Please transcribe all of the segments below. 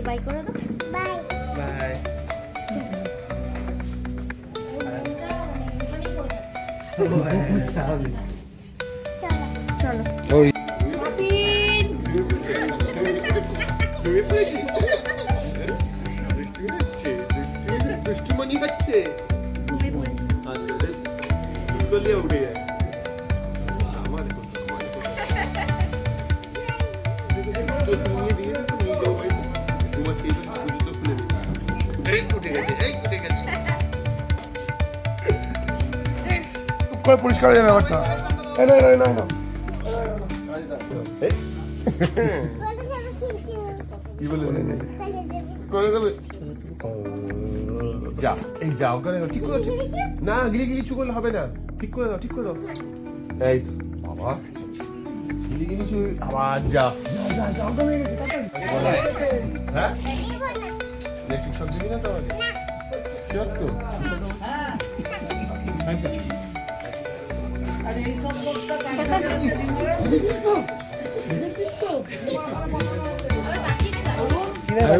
সবাইকে বাই করে দাও। বাই বাই চলো দুষ্টুমনি হচ্ছে ঘুমিয়ে পড়েছি কি করলে উঠে যায় আমার দেখো, আমার দেখো। গেছে, এই উঠে গেছে। করে পরিষ্কার হয়ে যাবে ব্যাপারটা? এই না না না না কি বলে করে দেবে। যা এই যা ওখানে ঠিক করে ঠিক না গিলে গিলে কিছু করলে হবে না। ঠিক করে দাও ঠিক করে দাও। এই তো বাবা। গিলে গিলে কিছু আবার যা। যা, যা যা গেছে তাড়াতাড়ি। হ্যাঁ? ইলেকট্রিক সব দিবি না তো আমাকে শিওর তো।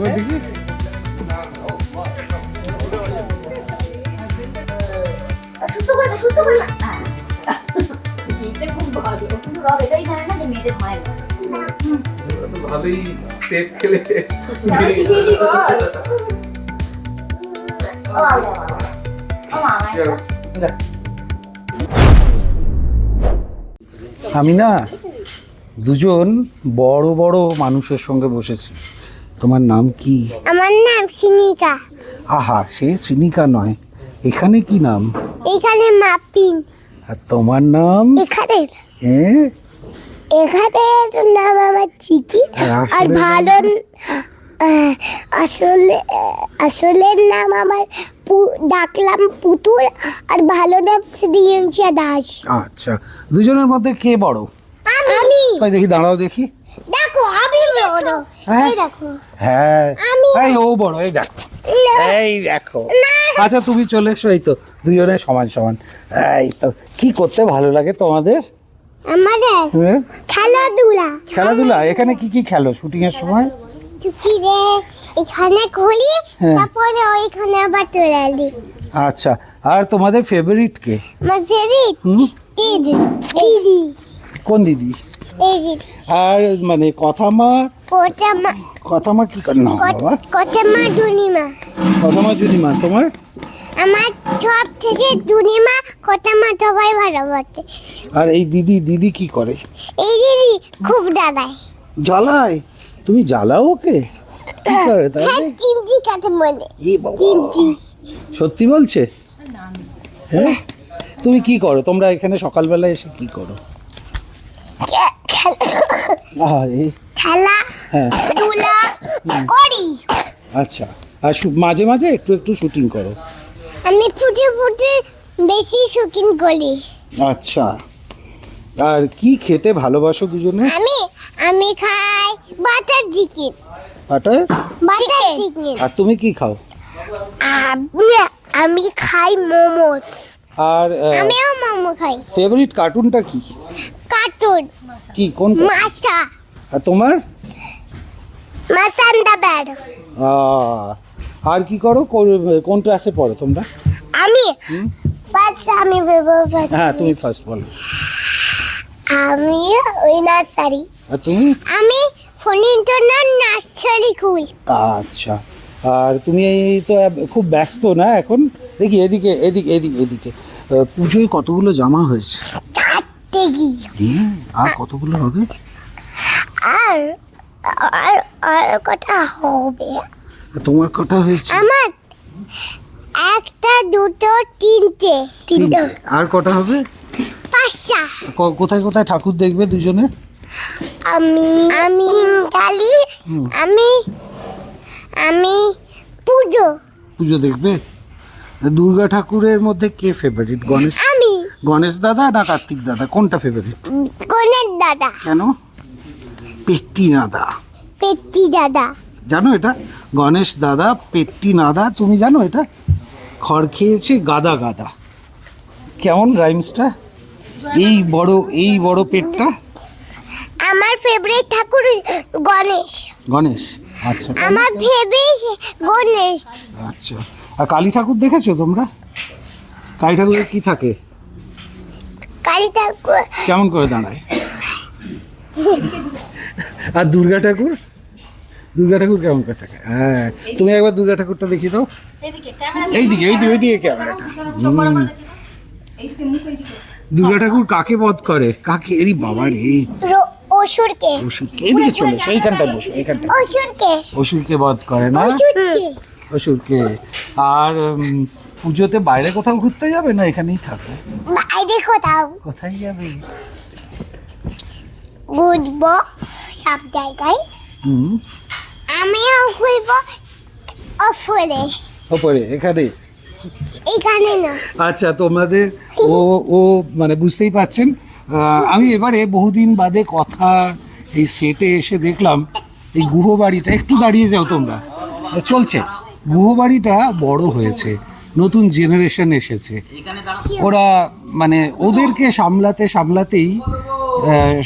দেখি সুস্থ করে সুস্থ করে খুব ভালো। কিন্তু রব এটাই জানে না যে মেয়েদের হয় না ভালোই সেফ খেলে আমি না দুজন বড় বড় মানুষের সঙ্গে বসেছি। তোমার নাম কি? আমার নাম সিনিকা। আহা সে শ্রীনিকা নয়। এখানে কি নাম? এখানে মাপিন। আর তোমার নাম? এখানের। হ্যাঁ? এখানের নাম আমার চিকি আর ভালো আসলে আসলের নাম আমার পু- ডাকলাম পুতুল আর ভালো নাম শ্রিয়ংসা দাস। আচ্ছা দুজনের মধ্যে কে বড়? আমি। তাই দেখি দাঁড়াও দেখি। দেখো আমি বড়। হ্যাঁ? এই দেখো। হ্যাঁ। আমি- এই ও বড় এই দেখো। এই দেখো। আচ্ছা তুমি চলে এসো এই তো দুজনে সমান সমান। এই তো কি করতে ভালো লাগে তোমাদের? আমাদের হ্যাঁ? খেলাধুলা। খেলাধুলা? এখানে কি কি খেলো শুটিং এর সময়? চুকি রে এখানে খুলি হ্যাঁ। তারপরে ওইখানে আবার তুলে দিই আচ্ছা আর তোমাদের ফেভারিট কে? আমার ফেভারিট এই দিদি। কোন দিদি? আর মানে কথা মা কোটা মা কথা মা কি করে না বাবা। কথা মা যদি মা তোমার? আমার সব থেকে দুনিমা কোটা মা সবাই ভালোবাসে আর এই দিদি দিদি কি করে? এই দিদি খুব দাদাই জ্বালায়? তুমি জ্বালাও ওকে? কি করে হ্যাঁ তাহলে কাছে মনে এ বাবা, সত্যি বলছে? হ্যাঁ? তুমি কি করো? তোমরা এখানে সকালবেলা এসে কি করো? খে- খেলা আরে খেলা হ্যাঁ। ধুলা করি আচ্ছা। আর শু- মাঝে মাঝে একটু একটু শুটিং করো। আমি ফুটে ফুটে বেশি শুকিং করি আচ্ছা। আর কি খেতে ভালোবাসো দুজনে? আমি আমি খাই butter chicken. Butter? Butter chicken. আর তুমি কি খাও? আমি আমি খাই মোমোস। আর আমিও মোমো খাই। ফেভারিট কার্টুনটা কি? কার্টুন। কি কোন? মাসা আর তোমার? মাসান্দা ব্যাড আহ, আর কি করো? কোন- ক্লাসে পড়ো তোমরা? আমি ফার্স্ট আমি বলব হ্যাঁ তুমি ফার্স্ট বলো। আমি ওই নার্সারি আর তুমি? আমি ফণীন্দ্রনাথ নার্সারি খুই আচ্ছা। আর তুমি এই তো খুব ব্যস্ত না এখন? দেখি এদিকে এদিকে এদিকে এদিকে। পুজোয় কতগুলো জামা হয়েছে? চারটে গিয়ে। আর কতগুলো হবে? আর আর আর কটা হবে? তোমার কটা হয়েছে? আমার একটা দুটো তিনটে। তিনটে। আর কটা হবে? পাঁচটা। কোথায় কোথায় ঠাকুর দেখবে দুজনে? আমি আমি কালী। আমি আমি পুজো। পুজো দেখবে? দুর্গা ঠাকুরের মধ্যে কে ফেভারিট গণেশ আমি। গণেশ দাদা না কার্তিক দাদা? কোনটা ফেভারিট কোনের দাদা। কেন? পেট্টি দাদা। পেট্টি দাদা। জানো এটা? গণেশ দাদা পেট্টি নাদা তুমি জানো এটা? খড় খেয়েছে গাদা গাদা। কেমন রাইমসটা এই বড় এই বড় পেটটা? আমার ফেভারিট ঠাকুর গণেশ। গণেশ? আচ্ছা আমার ভেবে গণেশ। আচ্ছা। আর কালী ঠাকুর দেখেছ তোমরা? কালী ঠাকুরের কি থাকে? কালী ঠাকুর কেমন করে দাঁড়ায়? আর দুর্গা ঠাকুর? দুর্গা ঠাকুর কেমন করে থাকে? হ্যাঁ তুমি একবার দুর্গা ঠাকুরটা দেখিয়ে দাও। এদিকে ক্যামেরা এইদিকে এইদিকে ওইদিকে ক্যামেরাটা। দুর্গা ঠাকুর কাকে বধ করে? কাকে? এরই বাবা রে। অসুরকে। অসুরকে? এইদিকে চলে এসো বসো এইখানটায় অসুরকে। অসুরকে বধ করে না? অসুরকে। আর পুজোতে বাইরে কোথাও ঘুরতে যাবে না এখানেই থাকবে বাইরে কোথাও। কোথায় যাবে? বুঝব সব জায়গায়। হুম। আমিও ঘুরবো অফলে ওপরে এখানে? এখানে না। আচ্ছা তোমাদের ও ও মানে বুঝতেই পাচ্ছেন আমি এবারে বহুদিন বাদে কথা এই সেটে এসে দেখলাম এই গুহবাড়িটা একটু দাঁড়িয়ে যাও তোমরা। চলছে। গুহবাড়িটা বড় হয়েছে নতুন জেনারেশন এসেছে। ওরা মানে ওদেরকে সামলাতে সামলাতেই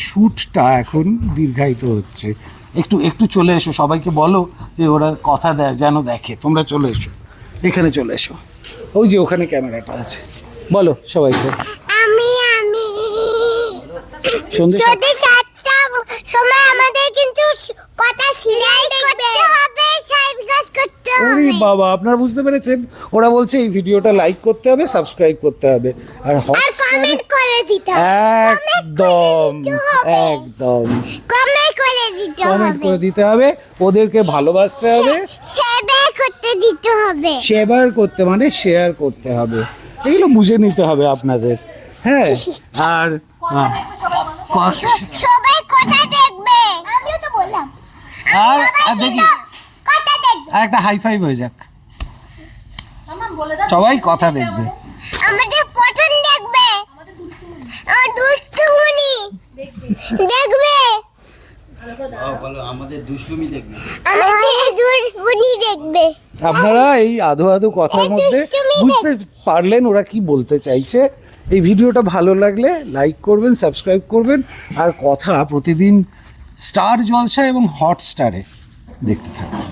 শ্যুটটা এখন দীর্ঘায়িত হচ্ছে। একটু একটু চলে এসো সবাইকে বলো যে ওরা কথা দেয় যেন দেখে। তোমরা চলে এসো এখানে চলে এসো। ওই যে ওখানে ক্যামেরাটা আছে। বলো সবাইকে। আমি আমি। সন্ধ্যে সাতটা সময় আমাদের কিন্তু কথা সিলাই করতে হবে সাবস্ক্রাইব করতে ওরে বাবা আপনারা বুঝতে পেরেছেন? ওরা বলছে এই ভিডিওটা লাইক করতে হবে সাবস্ক্রাইব করতে হবে। আর আর হটস্টারে কমেন্ট করে দিতে হবে। একদম একদম। কমেন্ট করে দিতে হবে। ওদেরকে ভালোবাসতে হবে। সেবা করতে দিতে হবে। শেয়ার করতে মানে শেয়ার করতে হবে। এগুলো বুঝে নিতে হবে আপনাদের। হ্যাঁ? আর সবাই কথা দেখবে। আমিও তো বললাম। আর আর দেখি। কথা দেখবে। আর একটা হাই ফাইভ হয়ে যাক। মামা বলে দাও সবাই কথা দেখবে। আমাদের পঠন দেখবে। আমার দুষ্টুমনি দেখবে। আমাদের দুষ্টুমি দেখবে। আপনারা এই আধো আধো কথার মধ্যে বুঝতে পারলেন ওরা কি বলতে চাইছে। এই ভিডিওটা ভালো লাগলে লাইক করবেন সাবস্ক্রাইব করবেন আর কথা প্রতিদিন স্টার জলসা এবং হটস্টারে দেখতে থাকবেন